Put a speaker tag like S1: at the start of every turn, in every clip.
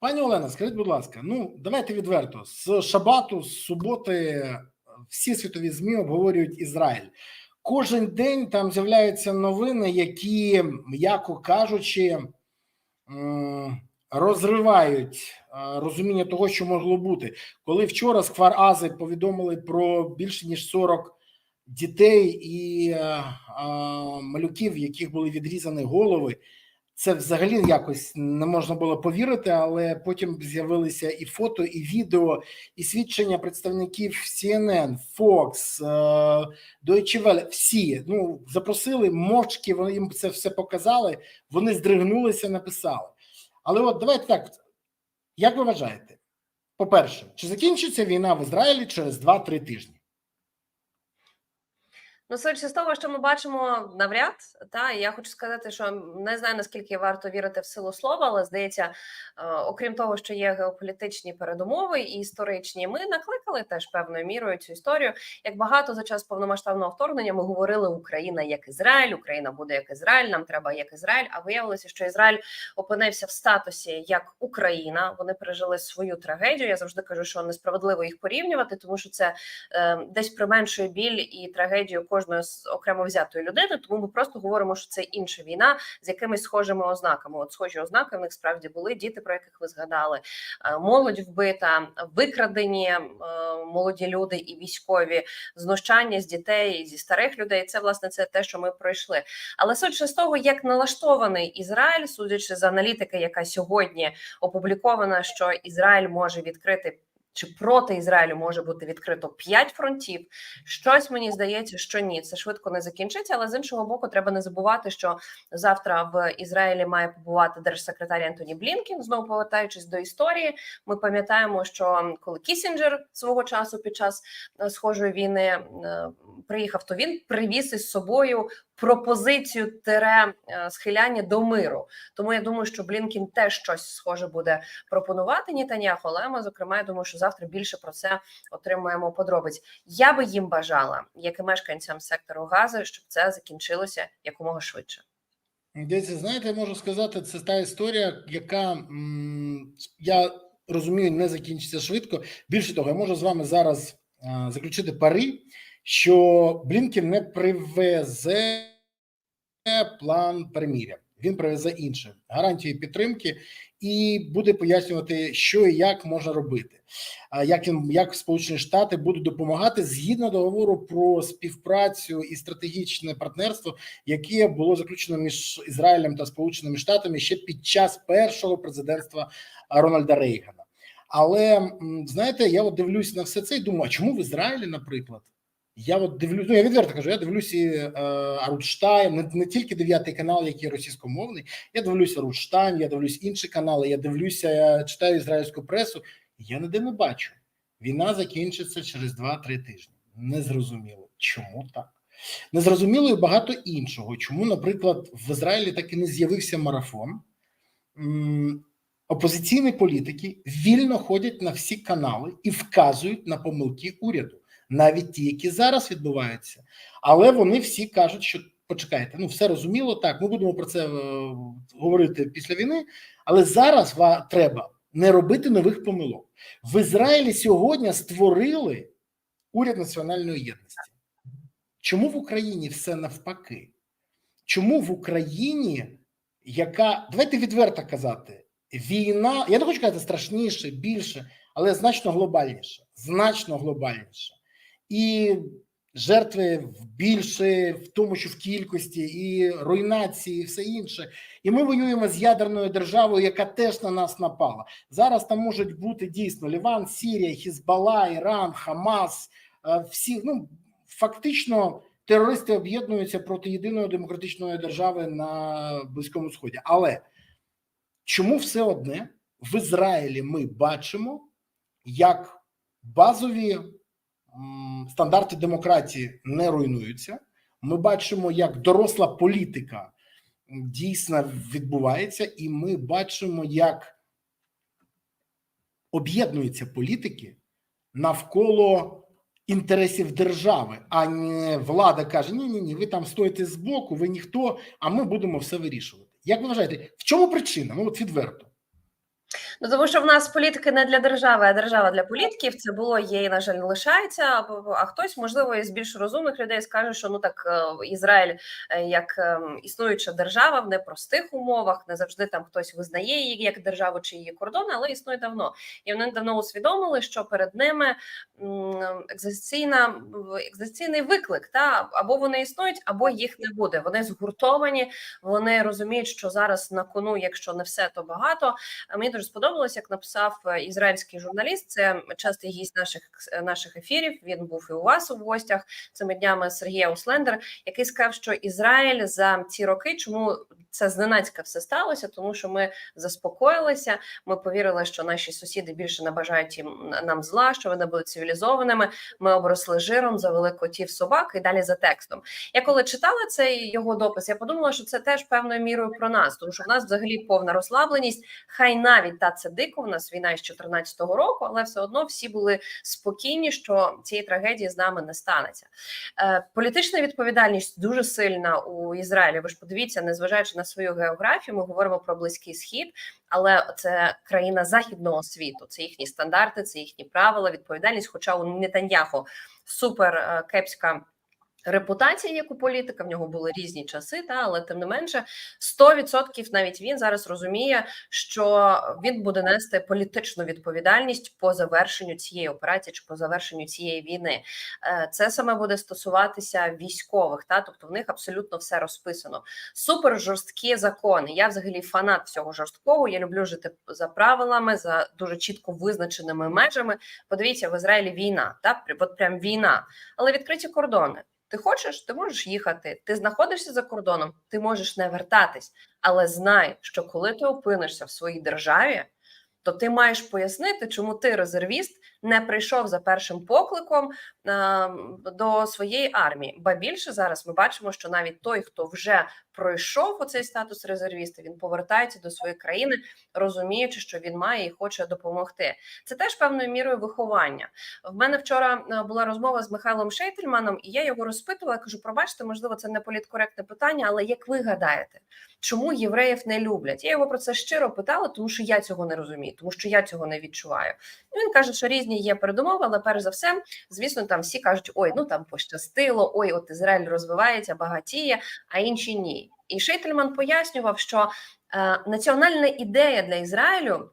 S1: Пані Олена, скажіть, будь ласка, ну давайте відверто з шабату, з суботи е, всі світові змі обговорюють Ізраїль. Кожен день там з'являються новини, які, м'яко кажучи, розривають е, розуміння того, що могло бути. Коли вчора з Квар-Ази повідомили про більше ніж 40 дітей і е, малюків, в яких були відрізані голови. Це взагалі якось не можна було повірити, але потім з'явилися і фото, і відео, і свідчення представників CNN, Fox, е, Deutsche Welle, всі ну запросили мовчки. Вони їм це все показали. Вони здригнулися, написали. Але от давайте так. Як ви вважаєте? По-перше, чи закінчиться війна в Ізраїлі через 2-3 тижні?
S2: Ну, судячи з того, що ми бачимо навряд, та я хочу сказати, що не знаю наскільки варто вірити в силу слова, але здається, е, окрім того, що є геополітичні передумови і історичні, ми накликали теж певною мірою цю історію. Як багато за час повномасштабного вторгнення ми говорили Україна як Ізраїль, Україна буде як Ізраїль, нам треба як Ізраїль. А виявилося, що Ізраїль опинився в статусі як Україна. Вони пережили свою трагедію. Я завжди кажу, що несправедливо їх порівнювати, тому що це е, десь применшує біль і трагедію кожної з окремо взятої людини. Тому ми просто говоримо, що це інша війна з якимись схожими ознаками. От схожі ознаки в них справді були діти, про яких ви згадали, е, молодь вбита, викрадені е, молоді люди і військові, знущання з дітей, зі старих людей. Це власне це те, що ми пройшли. Але судячи з того, як налаштований Ізраїль, судячи з аналітики, яка сьогодні опублікована, що Ізраїль може відкрити. Чи проти Ізраїлю може бути відкрито п'ять фронтів? Щось мені здається, що ні, це швидко не закінчиться. Але з іншого боку, треба не забувати, що завтра в Ізраїлі має побувати держсекретар Антоні Блінкін. Знову повертаючись до історії, ми пам'ятаємо, що коли Кісінджер свого часу під час е, схожої війни е, приїхав, то він привіз із собою пропозицію тере е, схиляння до миру. Тому я думаю, що Блінкін теж щось схоже буде пропонувати Нітаняху, але зокрема, я думаю, що завтра більше про це отримаємо подробиць. Я би їм бажала, як і мешканцям сектору Гази, щоб це закінчилося якомога швидше.
S1: Дивіться, знаєте, можу сказати, це та історія, яка я розумію, не закінчиться швидко. Більше того, я можу з вами зараз заключити пари, що Блінкін не привезе план переміря. Він привезе інше гарантії підтримки і буде пояснювати, що і як можна робити. Як він як Сполучені Штати будуть допомагати згідно договору про співпрацю і стратегічне партнерство, яке було заключено між Ізраїлем та Сполученими Штатами ще під час першого президентства Рональда Рейгана. Але знаєте, я от дивлюсь на все це і думаю, а чому в Ізраїлі, наприклад? Я от дивлюсь, ну я відверто кажу, я дивлюсь і е, Арутштайм, не, не тільки дев'ятий канал, який російськомовний. Я дивлюся Арутштайм, я дивлюсь інші канали, я дивлюся, я читаю ізраїльську пресу. Я ніде не бачу. Війна закінчиться через 2-3 тижні. Незрозуміло. Чому так? Незрозуміло і багато іншого. Чому, наприклад, в Ізраїлі так і не з'явився марафон? Опозиційні політики вільно ходять на всі канали і вказують на помилки уряду навіть ті, які зараз відбуваються, але вони всі кажуть, що почекайте, ну все розуміло. Так, ми будемо про це е, говорити після війни, але зараз ва, треба не робити нових помилок. В Ізраїлі сьогодні створили уряд національної єдності. Чому в Україні все навпаки? Чому в Україні, яка давайте відверто казати, війна, я не хочу казати страшніше, більше, але значно глобальніше, значно глобальніше і жертви більше, в тому, що в кількості, і руйнації, і все інше. І ми воюємо з ядерною державою, яка теж на нас напала. Зараз там можуть бути дійсно Ліван, Сірія, Хізбала, Іран, Хамас. е, Всі ну фактично терористи об'єднуються проти єдиної демократичної держави на Близькому Сході. Але чому все одне в Ізраїлі ми бачимо, як базові стандарти демократії не руйнуються. Ми бачимо, як доросла політика дійсно відбувається, і ми бачимо, як об'єднуються політики навколо інтересів держави, а не влада каже: ні, ні, ні, ви там стоїте збоку, ви ніхто, а ми будемо все вирішувати. Як ви вважаєте, в чому причина? Ну от відверто.
S2: Ну тому що в нас політики не для держави, а держава для політиків. Це було є і на жаль не лишається. А- хтось, можливо, із більш розумних людей скаже, що ну так е, Ізраїль е, як ем, існуюча держава в непростих умовах, не завжди там хтось визнає її як державу чи її кордони, але існує давно. І вони давно усвідомили, що перед ними м, екзистенційна виклик. Та або вони існують, або їх не буде. Вони згуртовані, вони розуміють, що зараз на кону, якщо не все, то багато. Мені дуже сподобалось, як написав е, ізраїльський журналіст. Це частий гість наших е, наших ефірів. Він був і у вас у гостях цими днями Сергій Ауслендер, який сказав, що Ізраїль за ці роки, чому це зненацька все сталося, тому що ми заспокоїлися. Ми повірили, що наші сусіди більше не бажають їм нам зла, що вони будуть цивілізованими. Ми обросли жиром, завели котів собак і далі за текстом. Я коли читала цей його допис, я подумала, що це теж певною мірою про нас, тому що в нас взагалі повна розслабленість. Хай навіть та це дико. В нас війна з 14 року, але все одно всі були спокійні, що цієї трагедії з нами не станеться. Е, політична відповідальність дуже сильна у Ізраїлі. Ви ж подивіться, незважаючи на свою географію, ми говоримо про близький схід, але це країна західного світу. Це їхні стандарти, це їхні правила, відповідальність. Хоча у Нетаньяху супер е, кепська. Репутація як у політика в нього були різні часи, та але тим не менше 100% навіть він зараз розуміє, що він буде нести політичну відповідальність по завершенню цієї операції чи по завершенню цієї війни. Е, Це саме буде стосуватися військових, та тобто в них абсолютно все розписано. Супер жорсткі закони. Я взагалі фанат всього жорсткого. Я люблю жити за правилами, за дуже чітко визначеними межами. Подивіться, в Ізраїлі війна, та от прям війна, але відкриті кордони. Ти хочеш, ти можеш їхати. Ти знаходишся за кордоном, ти можеш не вертатись, але знай, що коли ти опинишся в своїй державі, то ти маєш пояснити, чому ти резервіст не прийшов за першим покликом а, до своєї армії. Ба більше зараз ми бачимо, що навіть той, хто вже пройшов оцей статус резервіста, він повертається до своєї країни, розуміючи, що він має і хоче допомогти. Це теж певною мірою виховання. В мене вчора е, була розмова з Михайлом Шейтельманом, і я його розпитувала. Кажу: пробачте, можливо, це не політкоректне питання, але як ви гадаєте, чому євреїв не люблять? Я його про це щиро питала, тому що я цього не розумію, тому що я цього не відчуваю. І він каже, що різні є передумови, але перш за все, звісно, там всі кажуть: ой, ну там пощастило, ой, от Ізраїль розвивається, багатіє, а інші ні. І Шейтельман пояснював, що е, національна ідея для Ізраїлю.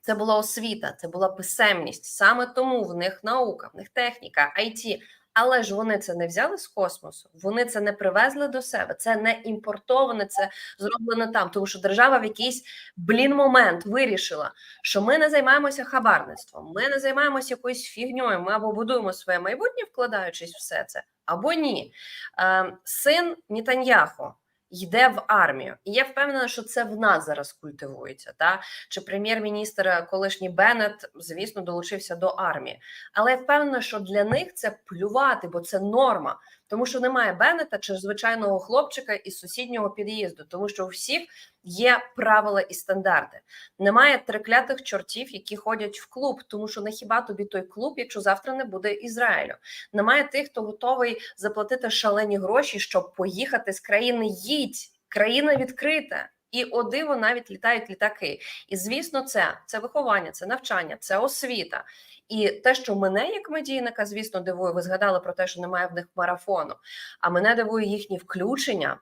S2: Це була освіта, це була писемність. Саме тому в них наука, в них техніка, IT. Але ж вони це не взяли з космосу, вони це не привезли до себе. Це не імпортоване, це зроблено там. Тому що держава в якийсь блін момент вирішила, що ми не займаємося хабарництвом, ми не займаємося якоюсь фігньою. Ми або будуємо своє майбутнє, вкладаючись в все це, або ні. Е, син Нітаньяхо йде в армію, і я впевнена, що це в нас зараз культивується. Та? Чи прем'єр-міністр колишній Беннет, звісно, долучився до армії, але я впевнена, що для них це плювати, бо це норма, тому що немає Беннета чи звичайного хлопчика із сусіднього під'їзду, тому що у всіх є правила і стандарти. Немає триклятих чортів, які ходять в клуб, тому що не хіба тобі той клуб, якщо завтра не буде Ізраїлю. Немає тих, хто готовий заплатити шалені гроші, щоб поїхати з країни. Їдь, країна відкрита. І о диво навіть літають літаки. І звісно, це це виховання, це навчання, це освіта. І те, що мене як медійника, звісно, дивує, ви згадали про те, що немає в них марафону. А мене дивує їхнє включення,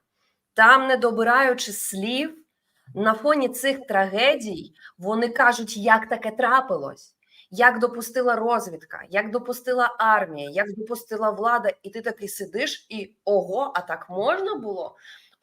S2: там, не добираючи слів, на фоні цих трагедій, вони кажуть, як таке трапилось. Як допустила розвідка, як допустила армія, як допустила влада, і ти такий сидиш, і ого, а так можна було?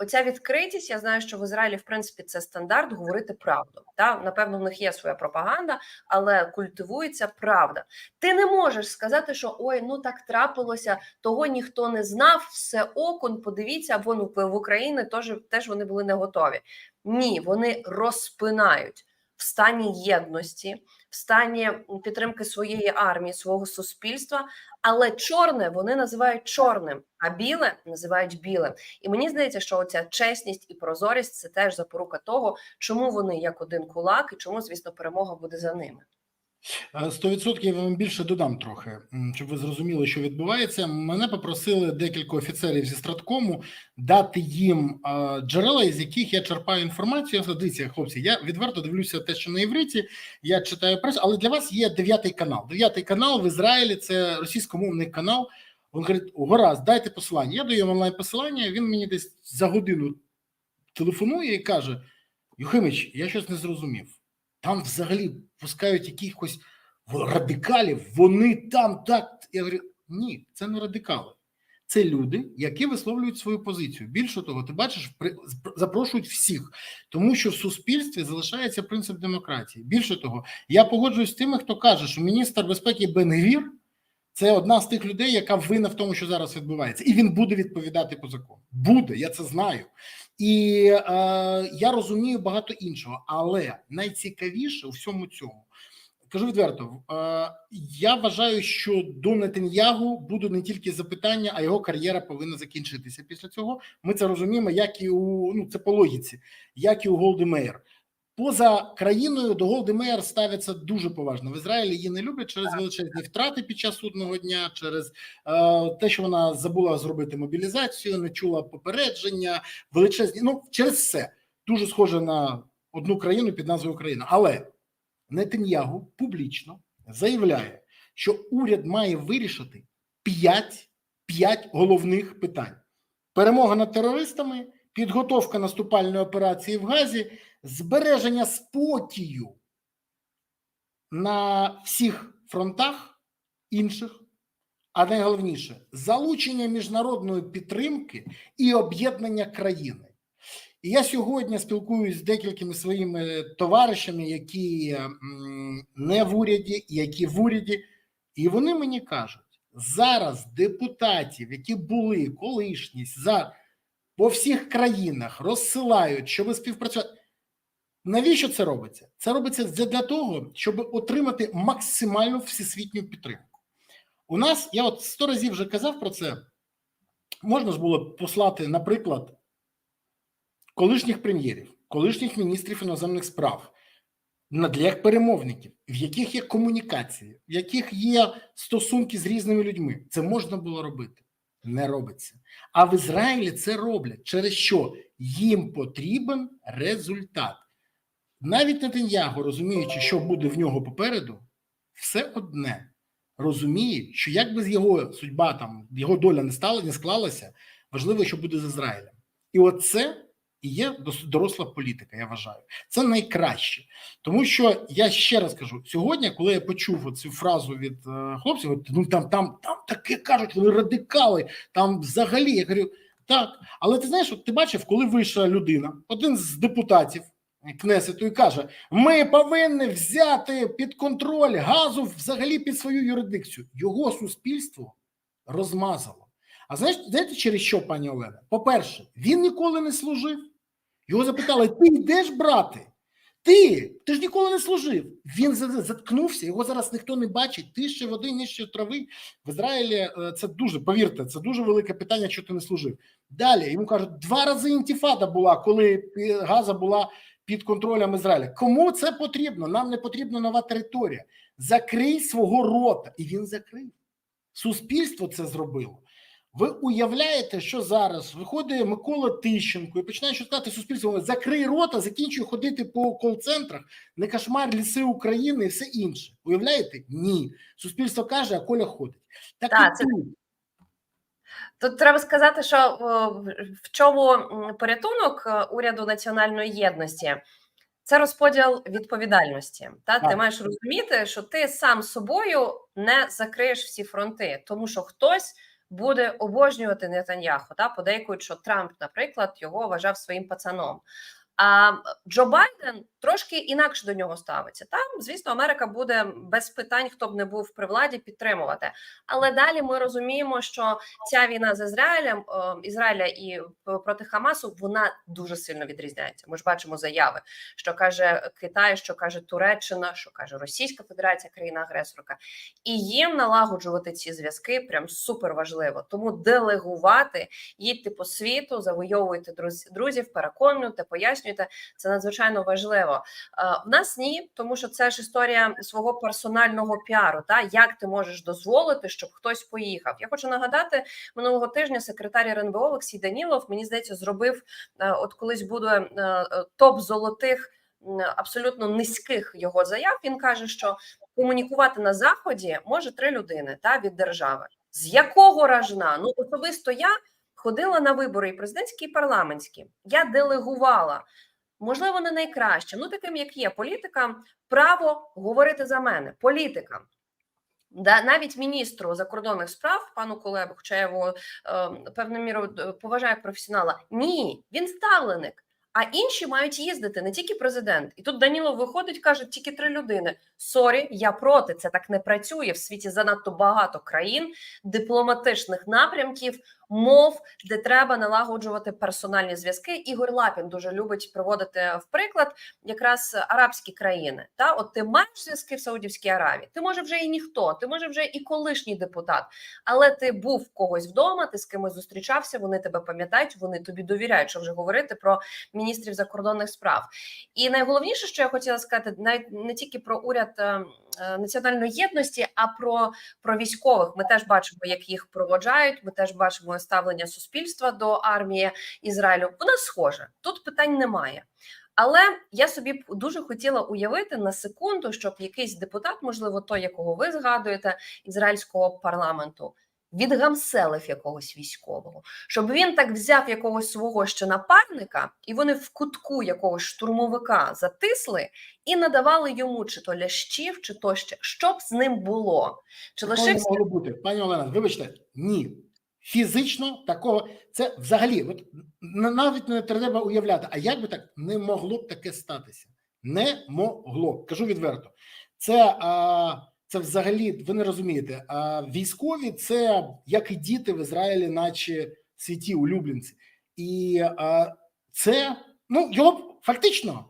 S2: Оця відкритість, я знаю, що в Ізраїлі, в принципі, це стандарт говорити правду. Та напевно, в них є своя пропаганда, але культивується правда. Ти не можеш сказати, що ой, ну так трапилося, того ніхто не знав, все окон. Подивіться, ну в Україні теж, теж вони були не готові. Ні, вони розпинають в стані єдності, в стані підтримки своєї армії, свого суспільства. Але чорне вони називають чорним, а біле називають білим. І мені здається, що оця чесність і прозорість це теж запорука того, чому вони як один кулак, і чому, звісно, перемога буде за ними.
S1: Е, 100% я вам більше додам трохи, щоб ви зрозуміли, що відбувається. Мене попросили декілька офіцерів зі страткому дати їм е, джерела, із яких я черпаю інформацію. Дивіться, хлопці, я відверто дивлюся те, що на івриті, я читаю пресу, але для вас є дев'ятий канал. Дев'ятий канал в Ізраїлі це російськомовний канал. Він говорить: гаразд, дайте посилання. Я даю онлайн посилання. Він мені десь за годину телефонує і каже: Юхимич, я щось не зрозумів. Там взагалі пускають якихось радикалів, вони там так. Я говорю: ні, це не радикали. Це люди, які висловлюють свою позицію. Більше того, ти бачиш, запрошують всіх, тому що в суспільстві залишається принцип демократії. Більше того, я погоджуюсь з тими, хто каже, що міністр безпеки Бенгвір це одна з тих людей, яка винна в тому, що зараз відбувається, і він буде відповідати по закону. Буде, я це знаю. І е, я розумію багато іншого, але найцікавіше у всьому цьому. Кажу відверто, е, я вважаю, що до Нетаньягу будуть не тільки запитання, а його кар'єра повинна закінчитися після цього. Ми це розуміємо, як і у ну це по логіці, як і у Голди Меєр. Поза країною до Голди Меєр ставиться дуже поважно. В Ізраїлі її не люблять через величезні втрати під час судного дня, через е, те, що вона забула зробити мобілізацію, не чула попередження, величезні. Ну через все дуже схоже на одну країну під назвою Україна. Але Нетаньягу публічно заявляє, що уряд має вирішити п'ять, п'ять головних питань: перемога над терористами, підготовка наступальної операції в Газі, збереження спокою на всіх фронтах інших. А найголовніше залучення міжнародної підтримки і об'єднання країни. І я сьогодні спілкуюсь з декількими своїми товаришами, які не в уряді, які в уряді, і вони мені кажуть: зараз депутатів, які були колишні, за по всіх країнах розсилають, щоб співпрацювати. Навіщо це робиться? Це робиться для того, щоб отримати максимальну всесвітню підтримку. У нас, я от сто разів вже казав про це, можна ж було послати, наприклад, колишніх прем'єрів, колишніх міністрів іноземних справ, на- для перемовників, в яких є комунікації, в яких є стосунки з різними людьми. Це можна було робити. Не робиться. А в Ізраїлі це роблять через що їм потрібен результат. Навіть Нетаньягу, розуміючи, що буде в нього попереду, все одне розуміє, що як би з його судьба там його доля не стала, не склалася, важливо, що буде з Ізраїлем. І оце і є доросла політика. Я вважаю, це найкраще, тому що я ще раз кажу: сьогодні, коли я почув цю фразу від е, хлопців, ну там, там, там таке кажуть, вони радикали, там взагалі я говорю, так, але ти знаєш, ти бачив, коли вийшла людина, один з депутатів. Кнесету і каже: ми повинні взяти під контроль газу взагалі під свою юрисдикцію. Його суспільство розмазало. А знаєш, знаєте, через що, пані Олена? По-перше, він ніколи не служив. Його запитали: ти йдеш брати? Ти, ти ж ніколи не служив. Він заткнувся, його зараз ніхто не бачить. Ти ще води, нижче трави. В Ізраїлі е, це дуже, повірте, це дуже велике питання, що ти не служив. Далі йому кажуть, два рази інтіфада була, коли е, газа була під контролем Ізраїля. Кому це потрібно? Нам не потрібна нова територія. Закрий свого рота. І він закрив. Суспільство це зробило. Ви уявляєте, що зараз виходить Микола Тищенко і починає щось сказати суспільство, говорить, закрий рота, закінчує ходити по кол-центрах, не кошмар ліси України і все інше. Уявляєте? Ні. Суспільство каже, а Коля ходить. Так
S2: Та,
S1: і
S2: це-
S1: тут.
S2: Тут треба сказати, що в- в чому порятунок е, уряду національної єдності. Це розподіл відповідальності. Та ти маєш розуміти, що ти сам собою не закриєш всі фронти, тому що хтось буде обожнювати Нетаньяху. Та подейкують, що Трамп, наприклад, його вважав своїм пацаном. А Джо Байден трошки інакше до нього ставиться. Там, звісно, Америка буде без питань, хто б не був при владі, підтримувати. Але далі ми розуміємо, що ця війна з Ізраїлем, е, Ізраїля і проти Хамасу, вона дуже сильно відрізняється. Ми ж бачимо заяви, що каже Китай, що каже Туреччина, що каже Російська Федерація, країна-агресорка, і їм налагоджувати ці зв'язки прям супер важливо. Тому делегувати, їдьте по світу, завойовуйте друз- друзів, переконуйте, пояснюйте. Це надзвичайно важливо. Е, В нас ні, тому що це ж історія свого персонального піару. Та як ти можеш дозволити, щоб хтось поїхав? Я хочу нагадати минулого тижня. Секретар РНБО Олексій Данілов мені здається зробив е, от колись буде е, топ золотих абсолютно низьких його заяв. Він каже, що комунікувати на заході може три людини та від держави. З якого ражна? Ну особисто я ходила на вибори і президентські, і парламентські. Я делегувала, можливо, не найкраще, ну таким як є політикам, право говорити за мене. Політикам. Да, навіть міністру закордонних справ, пану Кулебу, хоча я його е, певною мірою е, поважаю професіонала. Ні, він ставленик. А інші мають їздити, не тільки президент. І тут Данілов виходить, каже, тільки три людини. Сорі, я проти. Це так не працює. В світі занадто багато країн, дипломатичних напрямків, мов, де треба налагоджувати персональні зв'язки. Ігор Лапін дуже любить приводити в приклад якраз арабські країни. Та от ти маєш зв'язки в Саудівській Аравії. Ти може вже і ніхто, ти може вже і колишній депутат, але ти був когось вдома, ти з кимось зустрічався. Вони тебе пам'ятають, вони тобі довіряють, що вже говорити про міністрів закордонних справ. І найголовніше, що я хотіла сказати, навіть не тільки про уряд е, е, національної єдності, а про, про військових. Ми теж бачимо, як їх проводжають. Ми теж бачимо ставлення суспільства до армії Ізраїлю. Вона схожа. Тут питань немає. Але я собі б дуже хотіла уявити на секунду, щоб якийсь депутат, можливо, той, якого ви згадуєте, ізраїльського парламенту, відгамселив якогось військового, щоб він так взяв якогось свого ще напарника, і вони в кутку якогось штурмовика затисли і надавали йому чи то лящів, чи то ще що б з ним було. Чи лишився
S1: бути, пані Олена, вибачте, ні. Фізично такого це взагалі, от навіть не треба уявляти, а як би так не могло б таке статися? Не могло. Кажу відверто. Це, а, це взагалі, ви не розумієте. А військові це як і діти в Ізраїлі, наче святі улюбленці. І а, це ну його фактично.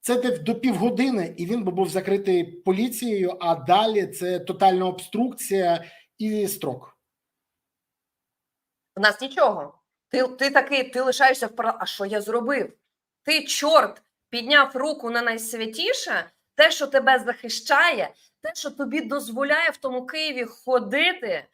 S1: Це до півгодини, і він би був закритий поліцією. А далі це тотальна обструкція і строк.
S2: в нас нічого. Ти, ти такий, ти лишаєшся в. А що я зробив? Ти, чорт, підняв руку на найсвятіше, те, що тебе захищає, те, що тобі дозволяє в тому Києві ходити, е,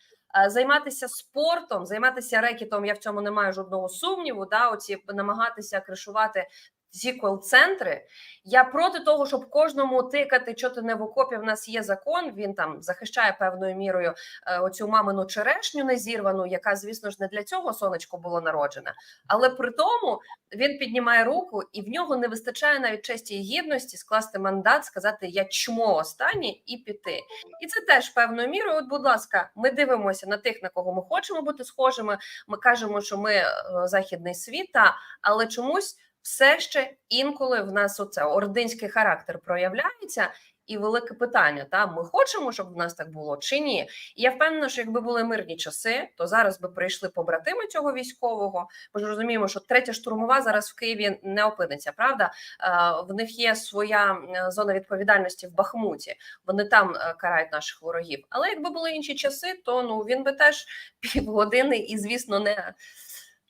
S2: займатися спортом, займатися рекетом. Я в цьому не маю жодного сумніву. Да, оці намагатися кришувати ці кол-центри. Я проти того, щоб кожному тикати, що ти не в окопі. В нас є закон. Він там захищає певною мірою е, оцю мамину черешню незірвану, яка, звісно ж, не для цього сонечко було народжена. Але при тому він піднімає руку, і в нього не вистачає навіть честі і гідності скласти мандат, сказати я чмо останнє і піти. І це теж певною мірою. От, будь ласка, ми дивимося на тих, на кого ми хочемо бути схожими. Ми кажемо, що ми е, західний світ, та, але чомусь все ще інколи в нас оце ординський характер проявляється. І велике питання: та ми хочемо, щоб в нас так було чи ні? І я впевнена, що якби були мирні часи, то зараз би прийшли побратими цього військового. Ми ж розуміємо, що третя штурмова зараз в Києві не опиниться. Правда, Е, в них є своя е, зона відповідальності в Бахмуті. Вони там е, карають наших ворогів. Але якби були інші часи, то ну він би теж півгодини і, звісно, не.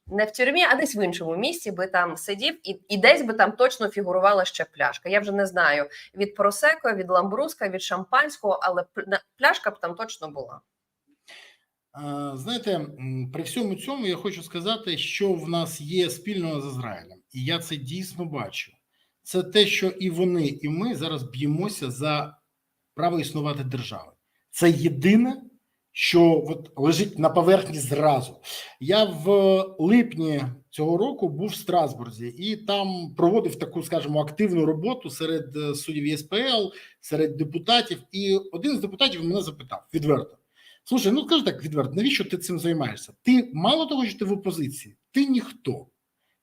S2: Не в тюрмі, а десь в іншому місці би там сидів, і, і десь би там точно фігурувала ще пляшка. Я вже не знаю від просеко, від ламбруска, від шампанського, але пл- пляшка б там точно була.
S1: Знаєте, при всьому цьому я хочу сказати, що в нас є спільного з Ізраїлем, і я це дійсно бачу. Це те, що і вони, і ми зараз б'ємося за право існувати держави. Це єдине, що от лежить на поверхні зразу. Я в липні цього року був в Страсбурзі і там проводив таку, скажімо, активну роботу серед е, суддів ЄСПЛ, серед депутатів. І один з депутатів мене запитав відверто. Слушай, ну скажи так відверто, навіщо ти цим займаєшся? Ти мало того, що ти в опозиції, ти ніхто.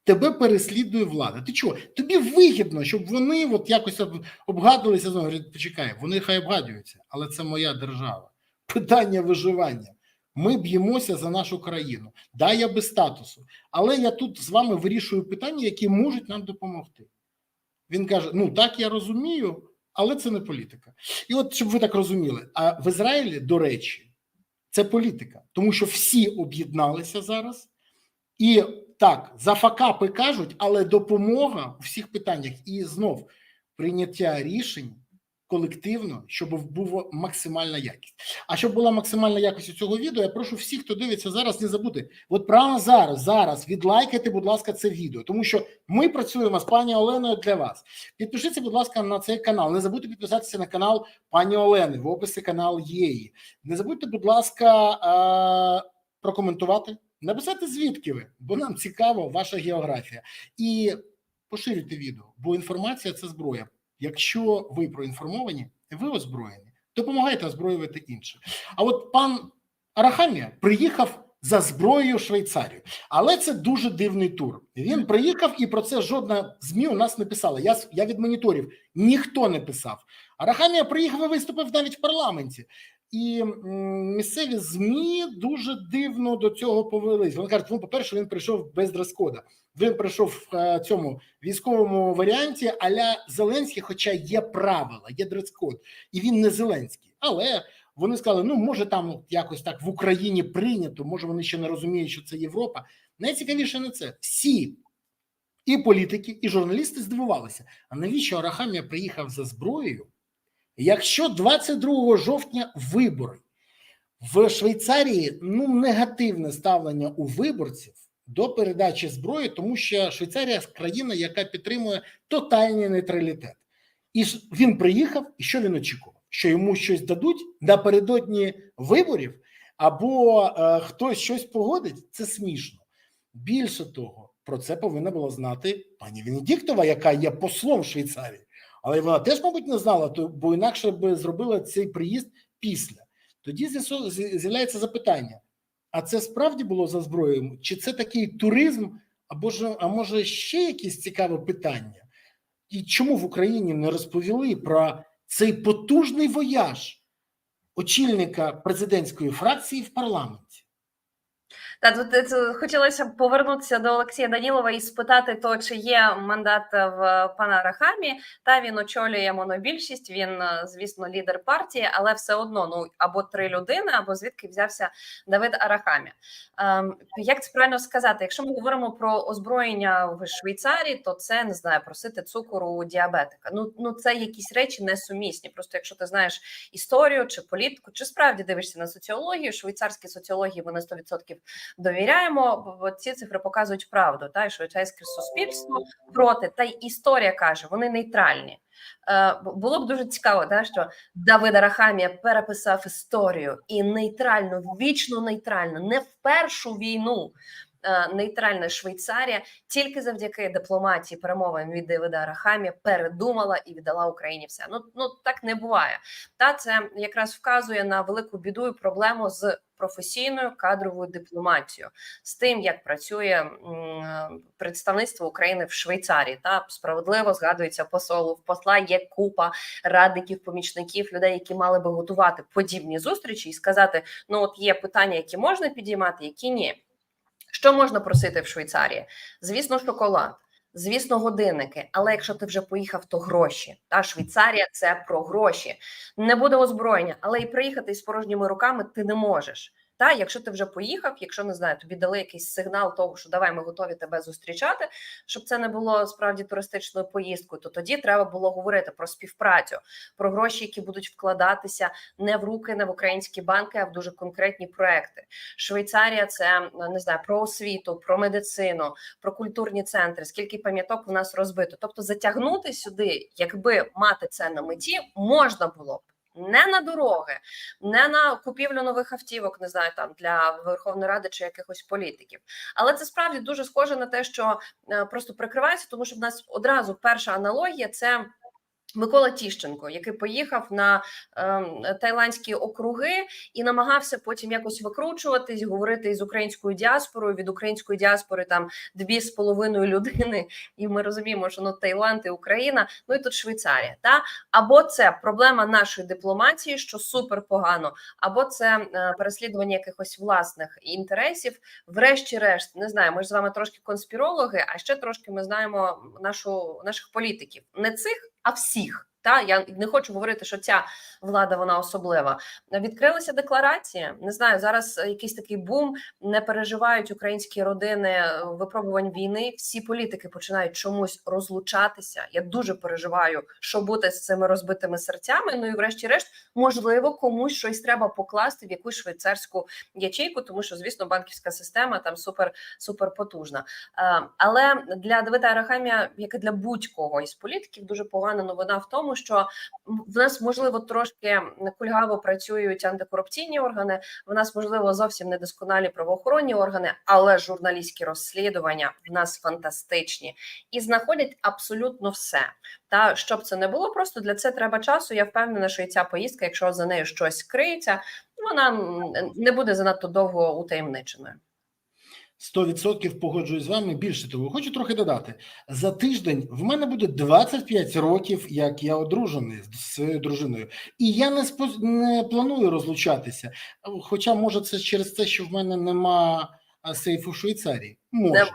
S1: Тебе переслідує влада. Ти чого? Тобі вигідно, щоб вони от якось об- обгадувалися знову. Почекай, вони хай обгадуються, але це моя держава. Питання виживання. Ми б'ємося за нашу країну. Да, я без статусу, але я тут з вами вирішую питання, які можуть нам допомогти. Він каже: Ну так я розумію, але це не політика. І от щоб ви так розуміли, а в Ізраїлі, до речі, це політика, тому що всі об'єдналися зараз, і так за факапи кажуть, але допомога у всіх питаннях. І знов прийняття рішень колективно, щоб була максимальна якість. А щоб була максимальна якість у цього відео, я прошу всіх, хто дивиться зараз, не забути. От прямо зараз, зараз відлайкайте, будь ласка, це відео, тому що ми працюємо з пані Оленою для вас. Підпишіться, будь ласка, на цей канал. Не забудьте підписатися на канал пані Олени. В описі канал є. Не забудьте, будь ласка, прокоментувати, написати звідки ви, бо нам цікаво ваша географія. І поширюйте відео, бо інформація це зброя. Якщо ви проінформовані, ви озброєні, допомагайте озброювати інших. А от пан Арахамія приїхав за зброєю в Швейцарію, але це дуже дивний тур. Він приїхав, і про це жодна змі у нас не писала. Я я від моніторів ніхто не писав. Арахамія приїхав і виступив навіть в парламенті. І місцеві змі дуже дивно до цього повелись. Вони кажуть, ну, по-перше, він прийшов без дрес-кода. Він прийшов в е, цьому військовому варіанті аля Зеленський, хоча є правила, є дрес-код, і він не Зеленський. Але вони сказали: ну може там якось так в Україні прийнято, може вони ще не розуміють, що це Європа. Найцікавіше не це. Всі і політики, і журналісти здивувалися. А навіщо Арахамія приїхав за зброєю? Якщо 22 жовтня вибори в Швейцарії ну негативне ставлення у виборців до передачі зброї, тому що Швейцарія країна, яка підтримує тотальний нейтралітет, і він приїхав, і що він очікував? Що йому щось дадуть напередодні виборів, або е, хтось щось погодить? Це смішно. Більше того, про це повинна була знати пані Венедіктова, яка є послом Швейцарії. Але вона теж, мабуть, не знала, то бо інакше би зробила цей приїзд після. Тоді з'являється запитання: а це справді було за зброєю? Чи це такий туризм, або ж, а може ще якісь цікаве питання? І чому в Україні не розповіли про цей потужний вояж очільника президентської фракції в парламенті?
S2: Та тут е, хотілося б повернутися до Олексія Данілова і спитати, то чи є мандат в пана Рахамі. Та він очолює монобільшість. Він, е, звісно, лідер партії, але все одно ну або три людини, або звідки взявся Давид Арахамі. Ем, як це правильно сказати? Якщо ми говоримо про озброєння в Швейцарії, то це не знаю, просити цукору у діабетика. Ну ну це якісь речі несумісні. Просто якщо ти знаєш історію чи політику, чи справді дивишся на соціологію, швейцарські соціології вони 100% довіряємо, бо- ці цифри показують правду. Та і швейцарське суспільство проти, та й історія каже, вони нейтральні. Е, було б дуже цікаво, та, що Давида Рахамія переписав історію і нейтрально, вічно нейтрально, не в першу війну. Е, Нейтральна Швейцарія тільки завдяки дипломатії перемовин від Давида Арахамі передумала і віддала Україні все. Ну ну так не буває. Та це якраз вказує на велику біду і проблему з професійною кадровою дипломатією, з тим, як працює представництво України в Швейцарії. Та справедливо згадується посол. В посла є купа радників, помічників, людей, які мали би готувати подібні зустрічі і сказати: ну от є питання, які можна підіймати, які ні. Що можна просити в Швейцарії? Звісно, шоколад. Звісно, годинники, але якщо ти вже поїхав, то гроші. Та Швейцарія це про гроші. Не буде озброєння, але і приїхати із порожніми руками ти не можеш. Та, якщо ти вже поїхав, якщо не знаю, тобі дали якийсь сигнал того, що давай ми готові тебе зустрічати, щоб це не було справді туристичною поїздкою, то тоді треба було говорити про співпрацю, про гроші, які будуть вкладатися не в руки, не в українські банки, а в дуже конкретні проекти. Швейцарія це не знаю про освіту, про медицину, про культурні центри, скільки пам'яток в нас розбито. Тобто затягнути сюди, якби мати це на меті, можна було б. Не на дороги, не на купівлю нових автівок, не знаю, там для Верховної Ради чи якихось політиків. Але це справді дуже схоже на те, що е, просто прикривається, тому що в нас одразу перша аналогія це. Микола Тіщенко, який поїхав на ем, тайландські округи і намагався потім якось викручуватись, говорити із українською діаспорою від української діаспори там дві з половиною людини, і ми розуміємо, що ну Таїланд і Україна, ну і тут Швейцарія. Та або це проблема нашої дипломатії, що супер погано, або це е, переслідування якихось власних інтересів. Врешті-решт, не знаю, ми ж з вами трошки конспірологи, а ще трошки ми знаємо нашу наших політиків, не цих, а всіх. Та я не хочу говорити, що ця влада вона особлива. Відкрилися декларації. Не знаю, зараз е, якийсь такий бум. Не переживають українські родини е, випробувань війни. Всі політики починають чомусь розлучатися. Я дуже переживаю, що буде з цими розбитими серцями. Ну і врешті-решт, можливо, комусь щось треба покласти в якусь швейцарську ячейку, тому що звісно банківська система там супер супер потужна. Е, Але для Давида Арахамія, як і для будь-кого із політиків, дуже погана новина в тому, що в нас можливо трошки кульгаво працюють антикорупційні органи. В нас можливо зовсім недосконалі правоохоронні органи, але журналістські розслідування в нас фантастичні і знаходять абсолютно все. Та щоб це не було, просто для це треба часу. Я впевнена, що і ця поїздка, якщо за нею щось криється, вона не буде занадто довго утаємниченою.
S1: 100% погоджуюсь з вами. Більше того, хочу трохи додати. За тиждень в мене буде 25 років, як я одружений з своєю дружиною, і я не спо... не планую розлучатися. Хоча, може, це через те, що в мене нема сейфу в Швейцарії. Може.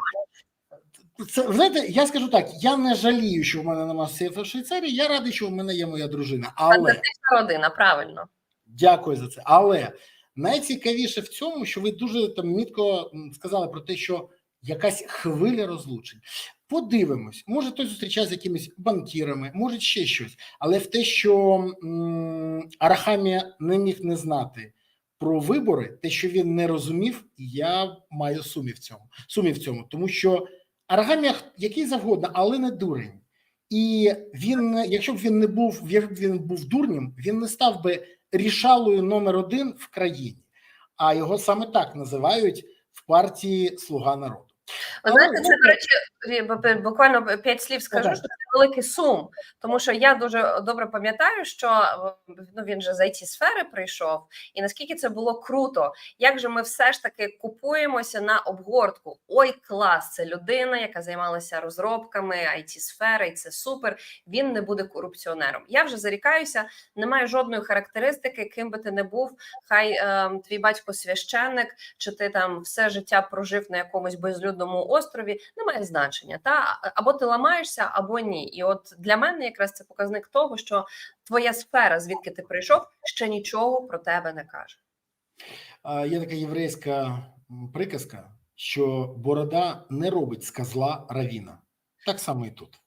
S1: Це знаєте, я скажу так: я не жалію, що в мене нема сейфу в Швейцарії. Я радий, що в мене є моя дружина. Але
S2: родина, правильно.
S1: Дякую за це. Але найцікавіше в цьому, що ви дуже там мітко сказали про те, що якась хвиля розлучень. Подивимось, може той зустрічається з якимись банкірами, може ще щось, але в те, що м, Арахамія не міг не знати про вибори, те, що він не розумів, я маю сумів в цьому. Сумів в цьому, тому що Арахамія який завгодно, але не дурень. І він, якщо б він не був, якщо б він був дурнем, він не став би рішалою номер один в країні, а його саме так називають в партії Слуга народу. Але,
S2: знаєте, це до речі, бу- бу- буквально п'ять слів скажу, що це великий сум, тому що я дуже добре пам'ятаю, що ну він же з it сфери прийшов, і наскільки це було круто, як же ми все ж таки купуємося на обгортку. Ой, клас! Це людина, яка займалася розробками it сфери, і це супер. Він не буде корупціонером. Я вже зарікаюся, немає жодної характеристики, ким би ти не був. Хай е, твій батько священник, чи ти там все життя прожив на якомусь безлюдному острові, не має значення. Та або ти ламаєшся, або ні. І от для мене якраз це показник того, що твоя сфера, звідки ти прийшов, ще нічого про тебе не каже.
S1: Є така єврейська приказка, що борода не робить з козла равіна. Так само і тут.